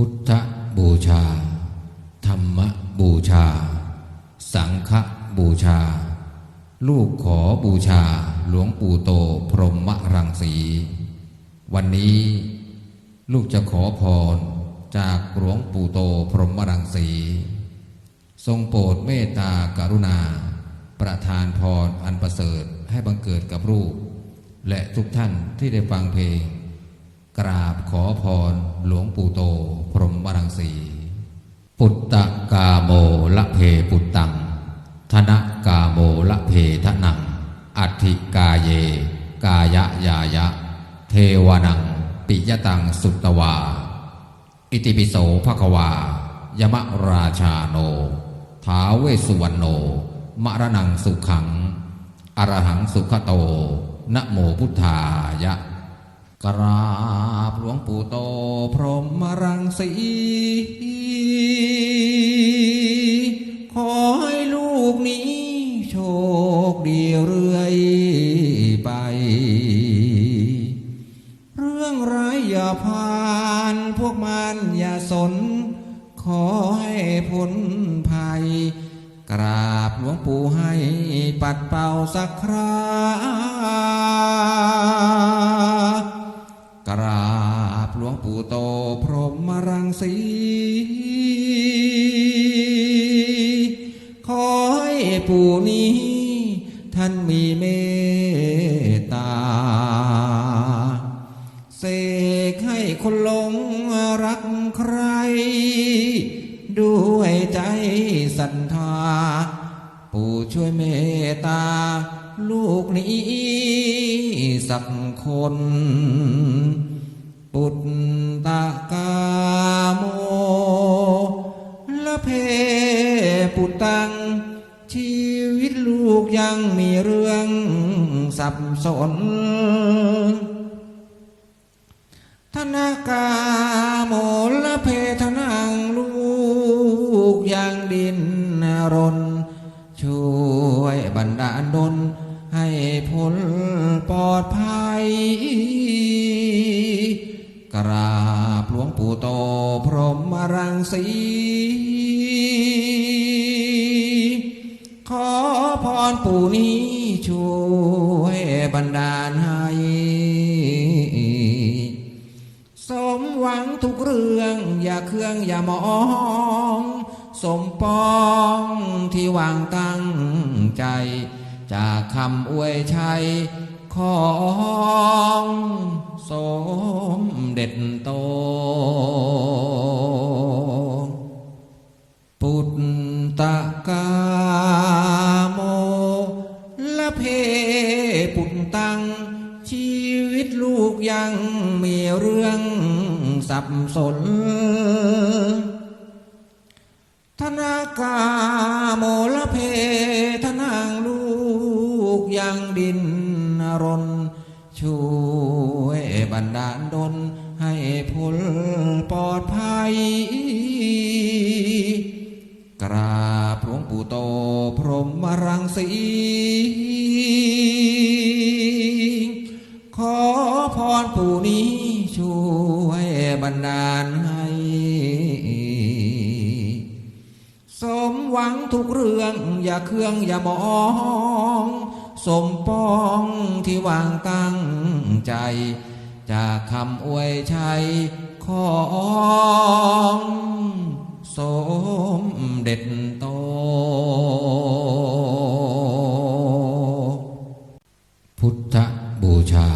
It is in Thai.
พุทธบูชา ธรรมบูชา สังฆบูชา ลูกขอบูชา หลวงปู่โตพรหมรังสี วันนี้ลูกจะขอพรจากหลวงปู่โตพรหมรังสี ทรงโปรดเมตตากรุณา ประทานพรอันประเสริฐให้บังเกิดกับลูกและทุกท่านที่ได้ฟังเพลง กราบขอพรหลวงปู่โต พรหมรังสี ปุตตะกาโมละเพปุตตัง ธนกาโมละเพทนัง อัติกาเย กายะยายะ เทวนัง ปิยตังสุตวา อิติปิโสภควายมราชาโนท้าเวสสุวรรณโน มรณังสุขัง อรหังสุขโต นะโมพุทธายะ กราบหลวงปู่โตพรหมรังสี ขอให้ลูกนี้ โชคดีเรื่อยไป เรื่องร้ายอย่าผ่านพวกมันอย่าสน ขอให้พ้นภัย กราบหลวงปู่ให้ปัดเป่าสักครา ปู่โตพรหมรังสีขอให้ปู่นี้ ท่านมีเมตตา เสกให้คนหลงรักใคร ด้วยใจศรัทธา ปู่ช่วยเมตตา ลูกนี้สักคน ปุต ลูกยังมีเรื่องสับสนธนากาโมละเพทนังลูกยังดินรน ช่วยบรรดาดลให้พ้นปลอดภัย กราบหลวงปู่โตพรหมรังสี รปู่นี้ช่วยบรรดาลให้ สมหวังทุกเรื่องอย่าเครื่องอย่ามอง สมปองที่วางตั้งใจ จากคำอวยชัยของสมเด็จโต ชีวิตลูกยังมีเรื่องสับสน ธนากาโมละเพทนางลูกยังดินรน ช่วยบันดาลดลให้พ้นปลอดภัย กราบหลวงปู่โตพรหมรังสี พรปู่นี้ช่วยบันดาลให้ สมหวังทุกเรื่องอย่าเครื่องอย่ามอง สมปองที่วางตั้งใจ จากคำอวยชัยของสมเด็จโตพุทธบูชา